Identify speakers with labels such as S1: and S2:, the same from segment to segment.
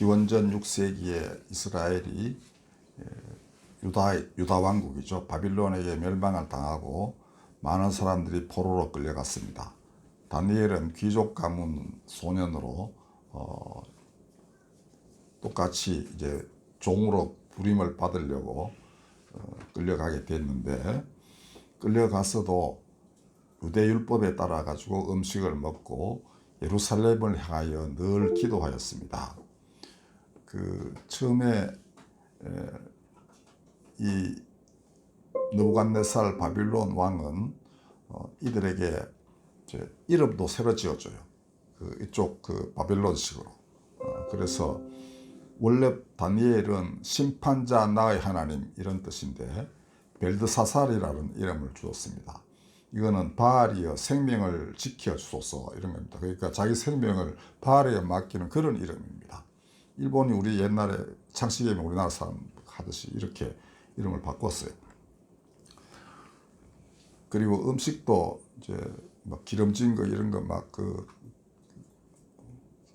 S1: 기원전 6세기에 이스라엘이 에, 유다 유다 왕국이죠 바빌론에게 멸망을 당하고 많은 사람들이 포로로 끌려갔습니다. 다니엘은 귀족 가문 소년으로 어, 똑같이 이제 종으로 부림을 받으려고 어, 끌려가게 됐는데 끌려가서도 유대 율법에 따라 가지고 음식을 먹고 예루살렘을 향하여 늘 기도하였습니다. 그 처음에 에, 이 느부갓네살 바빌론 왕은 어, 이들에게 이름도 새로 지어줘요. 그 이쪽 그 바빌론식으로. 어, 그래서 원래 다니엘은 심판자 나의 하나님 이런 뜻인데 벨드사살이라는 이름을 주었습니다. 이거는 바알이여 생명을 지켜 주소서 이런 겁니다. 그러니까 자기 생명을 바알에 맡기는 그런 이름입니다. 일본이 우리 옛날에 창씨개명 우리나라 사람 하듯이 이렇게 이름을 바꿨어요. 그리고 음식도 이제 막 기름진 거 이런 거 막 그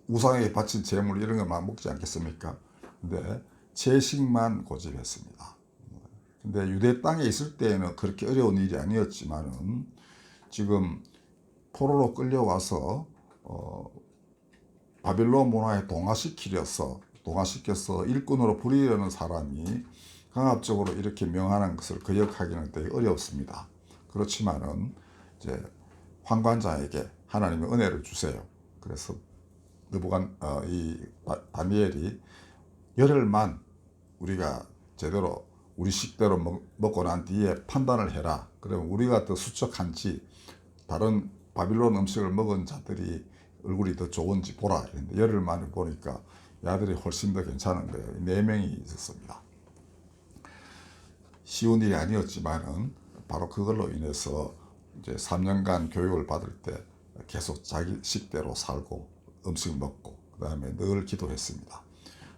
S1: 우상에게 바친 재물 이런 거 막 먹지 않겠습니까? 근데 채식만 고집했습니다. 근데 유대 땅에 있을 때에는 그렇게 어려운 일이 아니었지만은 지금 포로로 끌려와서 어, 바빌론 문화에 동화시키려서 동화시켜서 일꾼으로 부리려는 사람이 강압적으로 이렇게 명하는 것을 거역하기는 되게 어렵습니다. 그렇지만은 이제 환관자에게 하나님의 은혜를 주세요. 그래서 느부간 어, 이 다- 다니엘이 열흘만 우리가 제대로 우리 식대로 먹, 먹고 난 뒤에 판단을 해라. 그러면 우리가 더 수척한지 다른 바빌론 음식을 먹은 자들이 얼굴이 더 좋은지 보라. 이랬는데 열흘 만에 보니까 야들이 훨씬 더 괜찮은 거예요. 네 명이 있었습니다. 쉬운 일이 아니었지만은 바로 그걸로 인해서 이제 3년간 교육을 받을 때 계속 자기 식대로 살고 음식 먹고 그다음에 늘 기도했습니다.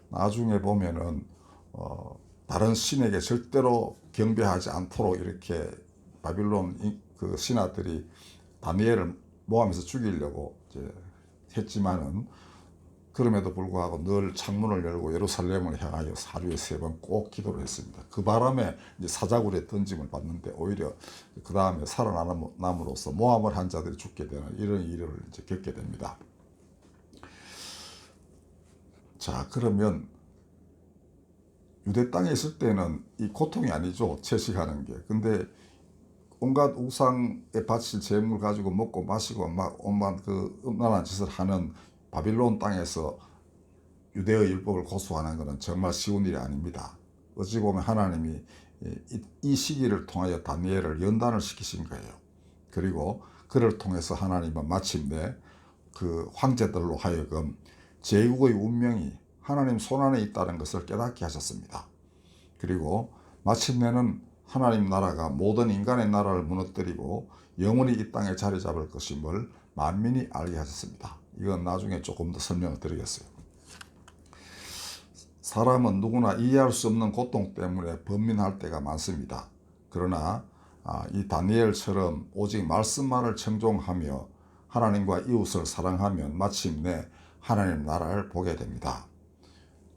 S1: 나중에 보면은 어, 다른 신에게 절대로 경배하지 않도록 이렇게 바빌론 이- 그 신하들이 다니엘을 모함해서 죽이려고 이제 했지만은 그럼에도 불구하고 늘 창문을 열고 예루살렘을 향하여 하루에 세 번 꼭 기도를 했습니다. 그 바람에 이제 사자굴에 던짐을 받는데 오히려 그 다음에 살아남으로써 모함을 한 자들이 죽게 되는 이런 일을 이제 겪게 됩니다. 자, 그러면 유대 땅에 있을 때는 이 고통이 아니죠. 채식하는 게. 근데 온갖 우상에 바칠 재물 가지고 먹고 마시고 막 온갖 그 음란한 짓을 하는 바빌론 땅에서 유대의 율법을 고수하는 것은 정말 쉬운 일이 아닙니다. 어찌 보면 하나님이 이, 이 시기를 통하여 다니엘을 연단을 시키신 거예요. 그리고 그를 통해서 하나님은 마침내 그 황제들로 하여금 제국의 운명이 하나님 손안에 있다는 것을 깨닫게 하셨습니다. 그리고 마침내는 하나님 나라가 모든 인간의 나라를 무너뜨리고 영원히 이 땅에 자리 잡을 것임을 만민이 알게 하셨습니다. 이건 나중에 조금 더 설명을 드리겠어요. 사람은 누구나 이해할 수 없는 고통 때문에 번민할 때가 많습니다. 그러나 아, 이 다니엘처럼 오직 말씀만을 청종하며 하나님과 이웃을 사랑하면 마침내 하나님 나라를 보게 됩니다.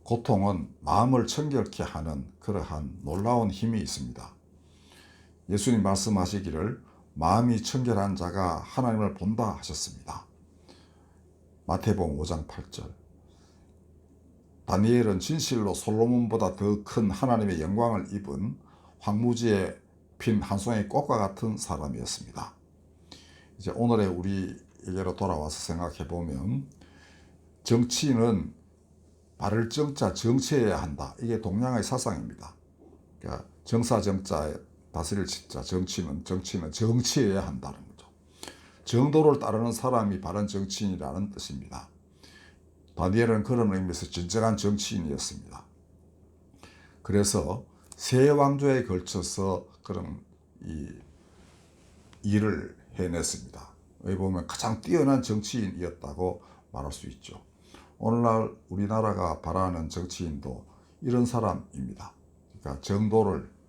S1: 고통은 마음을 청결케 하는 그러한 놀라운 힘이 있습니다. 예수님 말씀하시기를 마음이 청결한 자가 하나님을 본다 하셨습니다. 마태복음 5장 8절. 다니엘은 진실로 솔로몬보다 더 큰 하나님의 영광을 입은 황무지에 핀 한 송이 꽃과 같은 사람이었습니다. 이제 오늘의 우리에게로 돌아와서 생각해 보면 정치인은 바를 정자 정치해야 한다. 이게 동양의 사상입니다. 그러니까 정사 정자에 다스릴 진짜 정치는 정치는 정치해야 한다는 거죠. 정도를 따르는 사람이 바른 정치인이라는 뜻입니다. 다니엘은 그런 의미에서 진정한 정치인이었습니다. 그래서 세 왕조에 걸쳐서 그런 이 일을 해냈습니다. 여기 보면 가장 뛰어난 정치인이었다고 말할 수 있죠. 오늘날 우리나라가 바라는 정치인도 이런 사람입니다. 그러니까 정도를 저-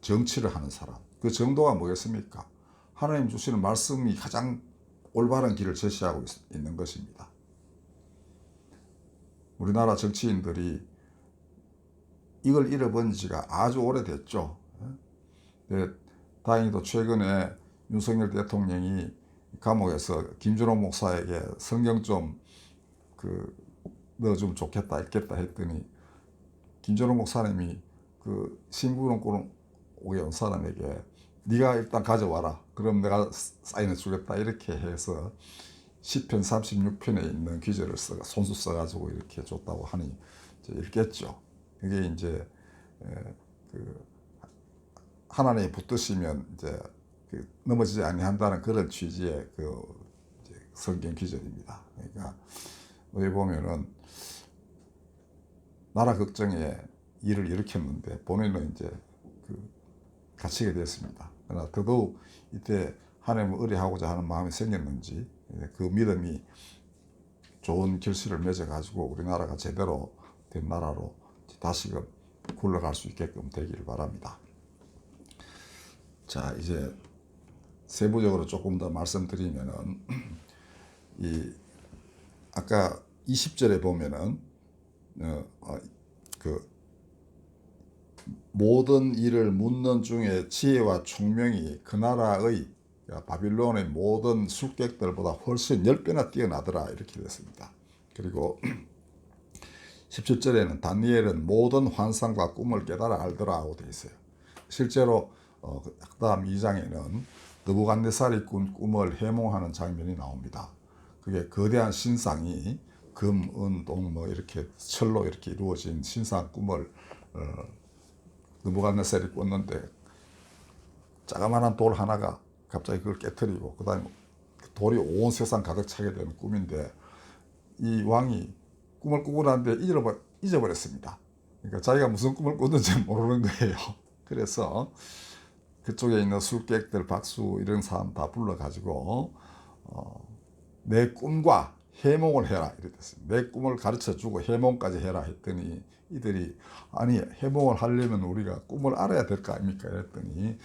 S1: 정치를 하는 사람. 그 정도가 뭐겠습니까? 하나님 주시는 말씀이 가장 올바른 길을 제시하고 있, 있는 것입니다. 우리나라 정치인들이 이걸 잃어본 지가 아주 오래됐죠. 네, 다행히도 최근에 윤석열 대통령이 감옥에서 김준호 목사에게 성경 좀 그 넣어주면 좋겠다 있겠다 했더니 김준호 목사님이 그 신부름꾼 오게 온 사람에게 네가 일단 가져와라. 그럼 내가 사인해 주겠다. 이렇게 해서 시편 36편에 있는 귀절을 써 손수 써가지고 이렇게 줬다고 하니 이제 읽겠죠. 그게 이제 에, 그 하나님이 붙드시면 이제 그 넘어지지 아니한다는 그런 취지의 그 성경 기절입니다. 그러니까 어디 보면은 나라 걱정에 일을 일으켰는데 본인은 이제 그 갇히게 됐습니다. 그러나 더더욱 이때 하나님을 의뢰하고자 하는 마음이 생겼는지 예, 그 믿음이 좋은 결실을 맺어가지고 우리나라가 제대로 된 나라로 다시금 굴러갈 수 있게끔 되기를 바랍니다. 자 이제 세부적으로 조금 더 말씀드리면은 이 아까 20절에 보면은 어, 어, 그 모든 일을 묻는 중에 지혜와 총명이 그 나라의 바빌론의 모든 술객들보다 훨씬 10배나 뛰어나더라 이렇게 됐습니다. 그리고 17절에는 다니엘은 모든 환상과 꿈을 깨달아 알더라 하고 되어 있어요. 실제로 어, 그 다음 2장에는 느부갓네살이 꾼 꿈을 해몽하는 장면이 나옵니다. 그게 거대한 신상이 금, 은, 동, 뭐 이렇게 철로 이렇게 이루어진 신상 꿈을 어, 느부갓네살이 꿨는데 자그마한 돌 하나가 갑자기 그걸 깨뜨리고 그다음에 돌이 온 세상 가득 차게 되는 꿈인데 이 왕이 꿈을 꾸고 났는데 잊어버, 잊어버렸습니다. 그러니까 자기가 무슨 꿈을 꿨는지 모르는 거예요. 그래서 그쪽에 있는 술객들, 박수 이런 사람 다 불러가지고 어, 내 꿈과 해몽을 해라 이랬습니다. 내 꿈을 가르쳐 주고 해몽까지 해라 했더니 이들이 아니 해몽을 하려면 우리가 꿈을 알아야 될 거 아닙니까? 이랬더니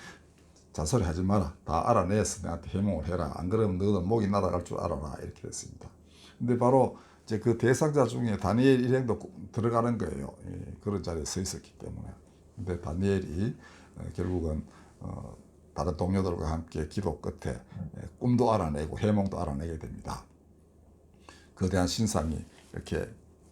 S1: 잔소리 하지 마라. 다 알아내서 내한테 해몽을 해라. 안 그러면 너는 목이 날아갈 줄 알아라. 이렇게 됐습니다. 근데 바로 이제 그 대상자 중에 다니엘 일행도 들어가는 거예요. 예, 그런 자리에 서 있었기 때문에. 근데 다니엘이 어, 결국은 어, 다른 동료들과 함께 기도 끝에 예, 꿈도 알아내고 해몽도 알아내게 됩니다. 거대한 신상이 이렇게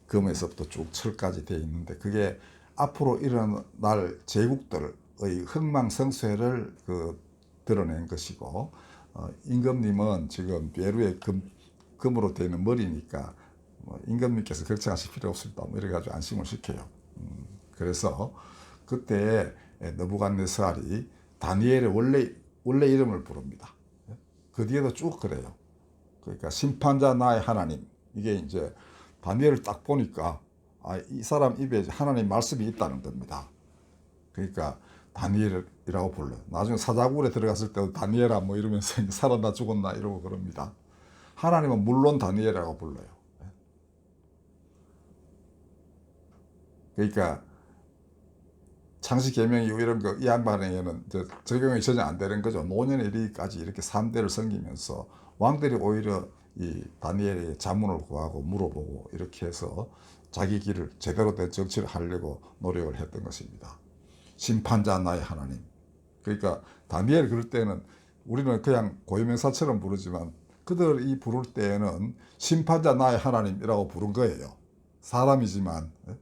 S1: 금에서부터 쭉 철까지 되어 있는데 그게 앞으로 일어날 제국들의 흥망성쇠를 그 드러낸 것이고 어, 임금님은 지금 베루의 금, 금으로 되어 있는 머리니까 뭐 임금님께서 걱정하실 필요 없습니다. 뭐 이래 가지고 안심을 시켜요. 음, 그래서 그때 너부갓네살이 다니엘의 원래 원래 이름을 부릅니다. 그 뒤에도 쭉 그래요. 그러니까 심판자 나의 하나님 이게 이제 다니엘을 딱 보니까 아, 이 사람 입에 하나님 말씀이 있다는 겁니다. 그러니까 다니엘이라고 불러. 나중에 사자굴에 들어갔을 때도 다니엘아 뭐 이러면서 살았나 죽었나 이러고 그럽니다. 하나님은 물론 다니엘이라고 불러요. 그러니까 창시 계명 이후 이런 거 이 양반에게는 적용이 전혀 안 되는 거죠. 노년의 이르기까지 이렇게 3대를 섬기면서 왕들이 오히려 이 다니엘의 자문을 구하고 물어보고 이렇게 해서 자기 길을 제대로 된 정치를 하려고 노력을 했던 것입니다. 심판자 나의 하나님. 그러니까 다니엘 그럴 때는 우리는 그냥 고유명사처럼 부르지만 그들이 부를 때에는 심판자 나의 하나님이라고 부른 거예요. 사람이지만 예?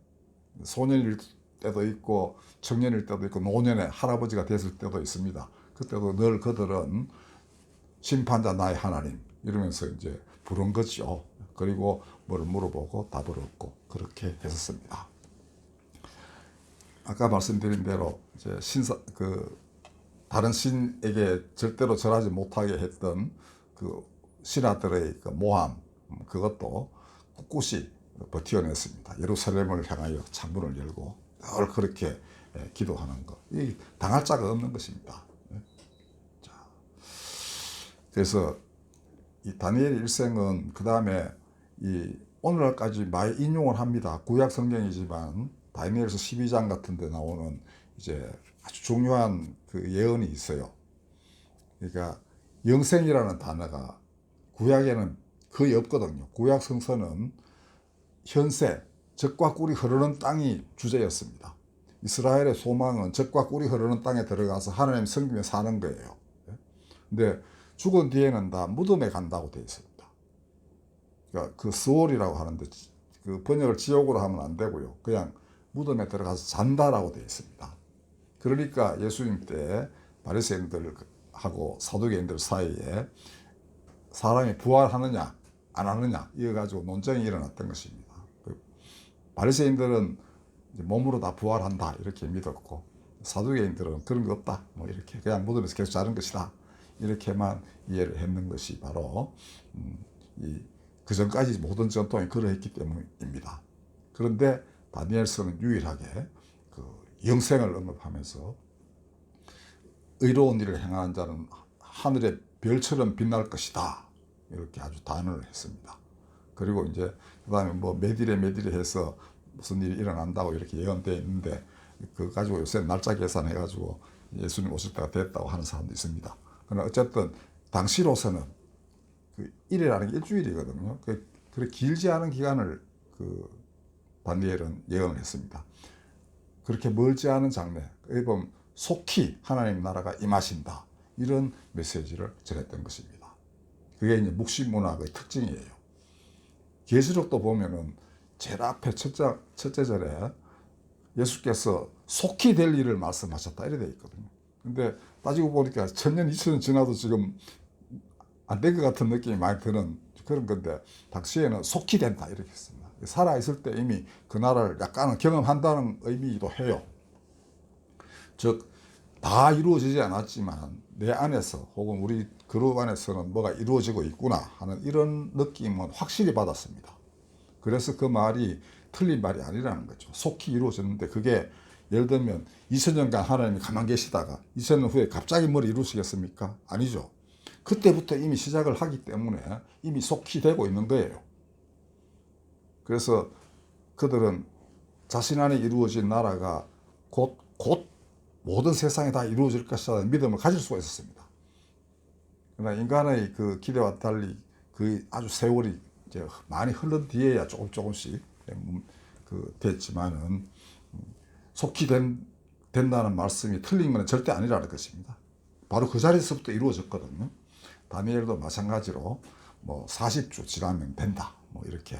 S1: 소년일 때도 있고 청년일 때도 있고 노년의 할아버지가 됐을 때도 있습니다. 그때도 늘 그들은 심판자 나의 하나님 이러면서 이제 부른 거죠. 그리고 뭘 물어보고 답을 얻고 그렇게 했었습니다. 아까 말씀드린 대로 이제 신사 그 다른 신에게 절대로 절하지 못하게 했던 그 신하들의 그 모함 그것도 꿋꿋이 버텨냈습니다. 예루살렘을 향하여 창문을 열고 늘 그렇게 예, 기도하는 것. 이 당할 자가 없는 것입니다. 예. 자, 그래서 이 다니엘 일생은 그 다음에 이 오늘날까지 많이 인용을 합니다. 구약 성경이지만 다니엘서 12장 같은 데 나오는 이제 아주 중요한 그 예언이 있어요. 그러니까 영생이라는 단어가 구약에는 거의 없거든요. 구약 성서는 현세, 적과 꿀이 흐르는 땅이 주제였습니다. 이스라엘의 소망은 적과 꿀이 흐르는 땅에 들어가서 하나님 섬기며 사는 거예요. 근데 죽은 뒤에는 다 무덤에 간다고 되어 있습니다. 그러니까 그 스월이라고 하는데 그 번역을 지옥으로 하면 안 되고요. 그냥 무덤에 들어가서 잔다라고 되어 있습니다. 그러니까 예수님 때 바리새인들하고 사두개인들 사이에 사람이 부활하느냐 안 하느냐 이어 가지고 논쟁이 일어났던 것입니다. 그 바리새인들은 몸으로 다 부활한다 이렇게 믿었고 사두개인들은 그런 거 없다 뭐 이렇게 그냥 무덤에서 계속 자는 것이다 이렇게만 이해를 했는 것이 바로 음, 이그 전까지 모든 전통이 그러했기 때문입니다. 그런데 다니엘서는 유일하게 그 영생을 언급하면서 의로운 일을 행하는 자는 하늘의 별처럼 빛날 것이다. 이렇게 아주 단언을 했습니다. 그리고 이제 그다음에 뭐 메디레 메디레 해서 무슨 일이 일어난다고 이렇게 예언되어 있는데 그 가지고 요새 날짜 계산해 가지고 예수님 오실 때가 됐다고 하는 사람도 있습니다. 그러나 어쨌든 당시로서는 그 일이라는 게 일주일이거든요. 그 그렇게 길지 않은 기간을 그 다니엘은 예언을 했습니다. 그렇게 멀지 않은 장래, 이 보면 속히 하나님 나라가 임하신다. 이런 메시지를 전했던 것입니다. 그게 이제 묵시 문학의 특징이에요. 계시록도 보면은 제일 앞에 첫째, 첫째 절에 예수께서 속히 될 일을 말씀하셨다. 이래 돼 있거든요. 근데 따지고 보니까 천년, 이천년 지나도 지금 안 된 것 같은 느낌이 많이 드는 그런 건데, 당시에는 속히 된다. 이렇게 했습니다. 살아있을 때 이미 그 나라를 약간은 경험한다는 의미이기도 해요. 즉, 다 이루어지지 않았지만 내 안에서 혹은 우리 그룹 안에서는 뭐가 이루어지고 있구나 하는 이런 느낌은 확실히 받았습니다. 그래서 그 말이 틀린 말이 아니라는 거죠. 속히 이루어졌는데 그게 예를 들면 2000년간 하나님이 가만 계시다가 2000년 후에 갑자기 뭘 이루시겠습니까? 아니죠. 그때부터 이미 시작을 하기 때문에 이미 속히 되고 있는 거예요. 그래서 그들은 자신 안에 이루어진 나라가 곧, 곧 모든 세상에 다 이루어질 것이라는 믿음을 가질 수가 있었습니다. 그러나 인간의 그 기대와 달리 그 아주 세월이 이제 많이 흐른 뒤에야 조금 조금씩 그 됐지만은 속히 된, 된다는 말씀이 틀린 건 절대 아니라는 것입니다. 바로 그 자리에서부터 이루어졌거든요. 다니엘도 마찬가지로 뭐 40주 지나면 된다. 뭐 이렇게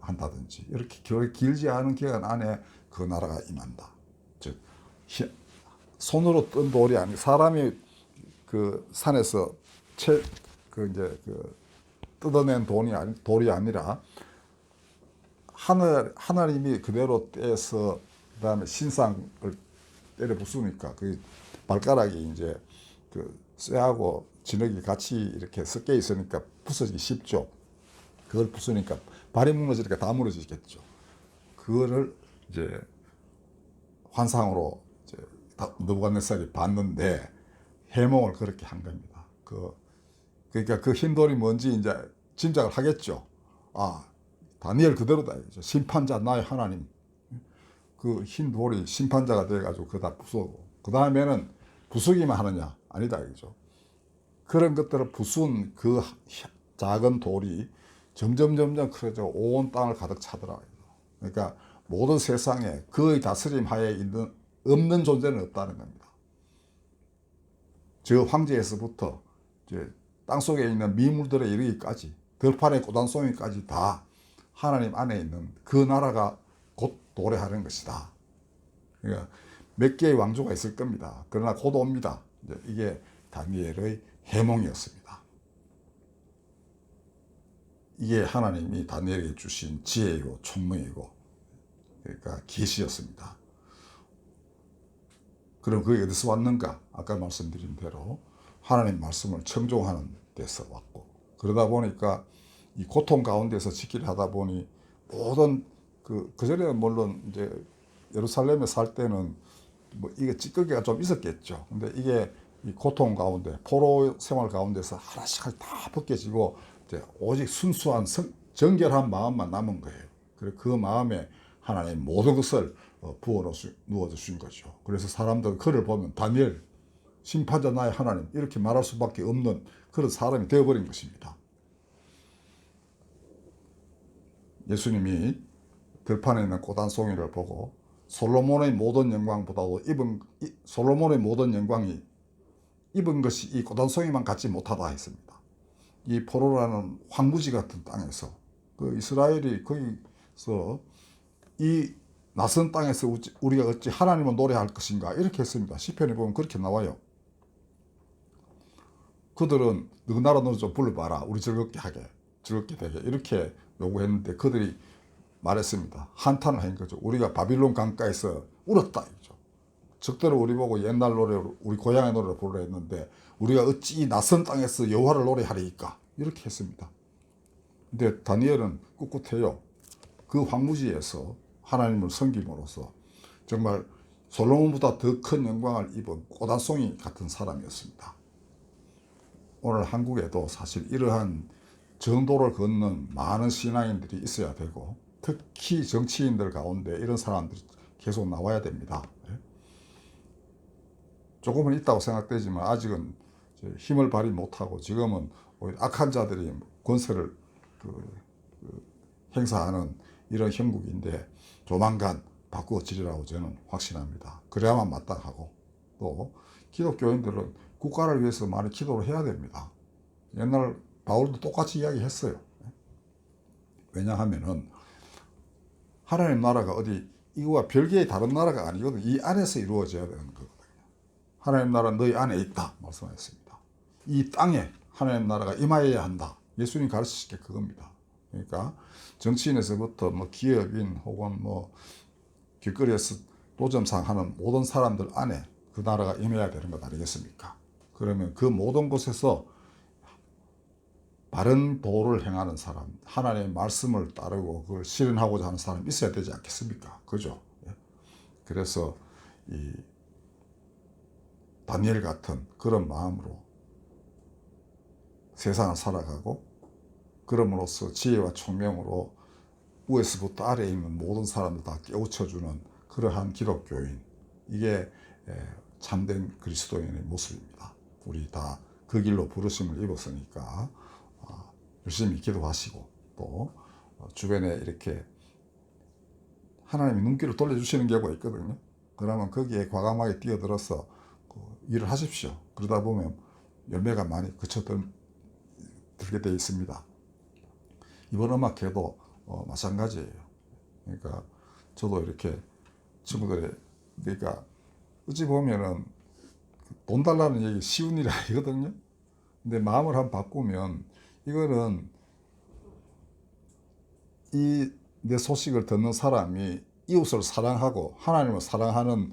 S1: 한다든지 이렇게 길지 않은 기간 안에 그 나라가 임한다. 즉 손으로 뜬 돌이 아니 사람이 그 산에서 채 그 이제 그 뜯어낸 돈이 아니 돌이 아니라 하늘 하나님이 그대로 떼서 그다음에 신상을 때려 부수니까 그 발가락이 이제 그 쇠하고 진흙이 같이 이렇게 섞여 있으니까 부서지기 쉽죠. 그걸 부수니까 발이 무너지니까 다 무너지겠죠. 그거를 이제 환상으로 이제 느부갓네살이 봤는데 해몽을 그렇게 한 겁니다. 그 그러니까 그 흰돌이 뭔지 이제 짐작을 하겠죠. 아 다니엘 그대로다. 심판자 나의 하나님. 그 흰 돌이 심판자가 돼가지고 그다 부수고 그 다음에는 부수기만 하느냐 아니다 이죠. 그런 것들을 부순 그 작은 돌이 점점 점점 커져 온 땅을 가득 차더라고요. 그러니까 모든 세상에 그의 다스림 하에 있는 없는 존재는 없다는 겁니다. 저 황제에서부터 땅 속에 있는 미물들에 이르기까지 들판의 고단송이까지 다 하나님 안에 있는 그 나라가 곧 도래하는 것이다. 그러니까 몇 개의 왕조가 있을 겁니다. 그러나 곧 옵니다. 이게 다니엘의 해몽이었습니다. 이게 하나님이 다니엘에게 주신 지혜이고 총명이고 그러니까 계시였습니다. 그럼 그게 어디서 왔는가? 아까 말씀드린 대로 하나님 말씀을 청종하는 데서 왔고 그러다 보니까 이 고통 가운데서 지키를 하다 보니 모든 그 그 전에 물론 이제 예루살렘에 살 때는 뭐 이게 찌꺼기가 좀 있었겠죠. 근데 이게 이 고통 가운데 포로 생활 가운데서 하나씩 다 벗겨지고 이제 오직 순수한 성, 정결한 마음만 남은 거예요. 그래 그 마음에 하나님 모든 것을 어, 부어 주신 거죠. 그래서 사람들 그를 보면 다니엘 심판자 나의 하나님 이렇게 말할 수밖에 없는 그런 사람이 되어버린 것입니다. 예수님이 들판에 있는 꽃한 송이를 보고 솔로몬의 모든 영광보다도 입은 이- 솔로몬의 모든 영광이 입은 것이 이꽃한 송이만 갖지 못하다 했습니다. 이 포로라는 황무지 같은 땅에서 그 이스라엘이 거기서 이 낯선 땅에서 우리가 어찌 하나님을 노래할 것인가 이렇게 했습니다. 시편에 보면 그렇게 나와요. 그들은 너 나라 너좀 불러봐라 우리 즐겁게 하게 즐겁게 되게 이렇게 요구했는데 그들이 말했습니다. 한탄을 한 거죠. 우리가 바빌론 강가에서 울었다 이죠. 적대로 우리 보고 옛날 노래 우리 고향의 노래를 부르라 했는데 우리가 어찌 이 낯선 땅에서 여호와를 노래하리이까 이렇게 했습니다. 근데 다니엘은 꿋꿋해요. 그 황무지에서 하나님을 섬김으로써 정말 솔로몬보다 더 큰 영광을 입은 꽃한송이 같은 사람이었습니다. 오늘 한국에도 사실 이러한 정도를 걷는 많은 신앙인들이 있어야 되고 특히 정치인들 가운데 이런 사람들이 계속 나와야 됩니다. 예. 조금은 있다고 생각되지만 아직은 힘을 발휘 못하고 지금은 악한 자들이 권세를 그, 그 행사하는 이런 형국인데 조만간 바꾸어지리라고 저는 확신합니다. 그래야만 마땅하고 또 기독교인들은 국가를 위해서 많이 기도를 해야 됩니다. 옛날 바울도 똑같이 이야기했어요. 왜냐하면은 하나님 나라가 어디 이거와 별개의 다른 나라가 아니거든. 이 안에서 이루어져야 되는 거거든요. 하나님 나라 너희 안에 있다 말씀하셨습니다. 이 땅에 하나님 나라가 임하여야 한다. 예수님 가르치신 게 그겁니다. 그러니까 정치인에서부터 뭐 기업인 혹은 뭐 길거리에서 도점상 하는 모든 사람들 안에 그 나라가 임해야 되는 것 아니겠습니까? 그러면 그 모든 곳에서 바른 도를 행하는 사람, 하나님의 말씀을 따르고 그걸 실현하고자 하는 사람이 있어야 되지 않겠습니까? 그죠? 예. 그래서 이 다니엘 같은 그런 마음으로 세상을 살아가고 그럼으로써 지혜와 총명으로 위에서부터 아래에 있는 모든 사람들 다 깨우쳐주는 그러한 기독교인 이게 에, 참된 그리스도인의 모습입니다. 우리 다 그 길로 부르심을 입었으니까 어, 열심히 기도하시고 또 어, 주변에 이렇게 하나님이 눈길을 돌려주시는 경우가 있거든요. 그러면 거기에 과감하게 뛰어들어서 그 일을 하십시오. 그러다 보면 열매가 많이 그쳐들게 되어 있습니다. 이번 음악회도 어, 마찬가지예요. 그러니까 저도 이렇게 친구들의 그러니까 어찌 보면은 돈 달라는 얘기 쉬운 일이 아니거든요. 근데 마음을 한번 바꾸면 이거는 이 내 소식을 듣는 사람이 이웃을 사랑하고 하나님을 사랑하는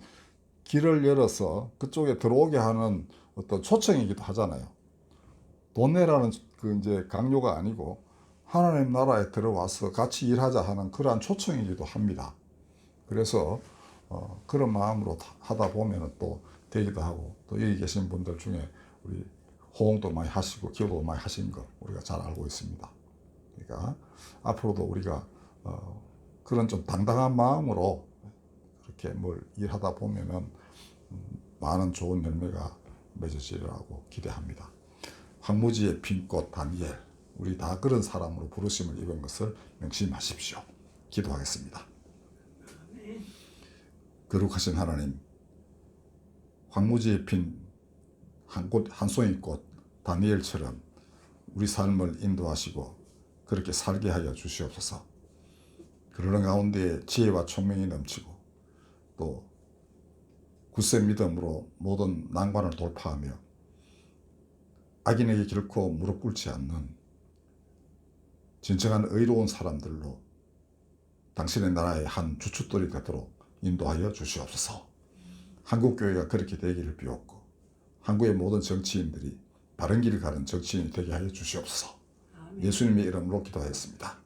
S1: 길을 열어서 그쪽에 들어오게 하는 어떤 초청이기도 하잖아요. 돈 내라는 그 이제 강요가 아니고 하나님 나라에 들어와서 같이 일하자 하는 그러한 초청이기도 합니다. 그래서 어, 그런 마음으로 다- 하다 보면 또 되기도 하고 또 여기 계신 분들 중에 우리 호응도 많이 하시고 기도도 많이 하신 거 우리가 잘 알고 있습니다. 그러니까 앞으로도 우리가 어, 그런 좀 당당한 마음으로 그렇게 뭘 일하다 보면은 음, 많은 좋은 열매가 맺어지리라고 기대합니다. 황무지의 핀꽃 다니엘 우리 다 그런 사람으로 부르심을 입은 것을 명심하십시오. 기도하겠습니다. 거룩하신 하나님, 황무지에 핀 한 꽃, 한 송이 꽃, 다니엘처럼 우리 삶을 인도하시고 그렇게 살게 하여 주시옵소서. 그러는 가운데 지혜와 총명이 넘치고 또 굳센 믿음으로 모든 난관을 돌파하며 악인에게 결코 무릎 꿇지 않는 진정한 의로운 사람들로 당신의 나라의 한 주춧돌이 되도록 인도하여 주시옵소서. 한국 교회가 그렇게 되기를 비웠고 한국의 모든 정치인들이 바른 길을 가는 정치인이 되게 하여 주시옵소서. 예수님의 이름으로 기도하였습니다.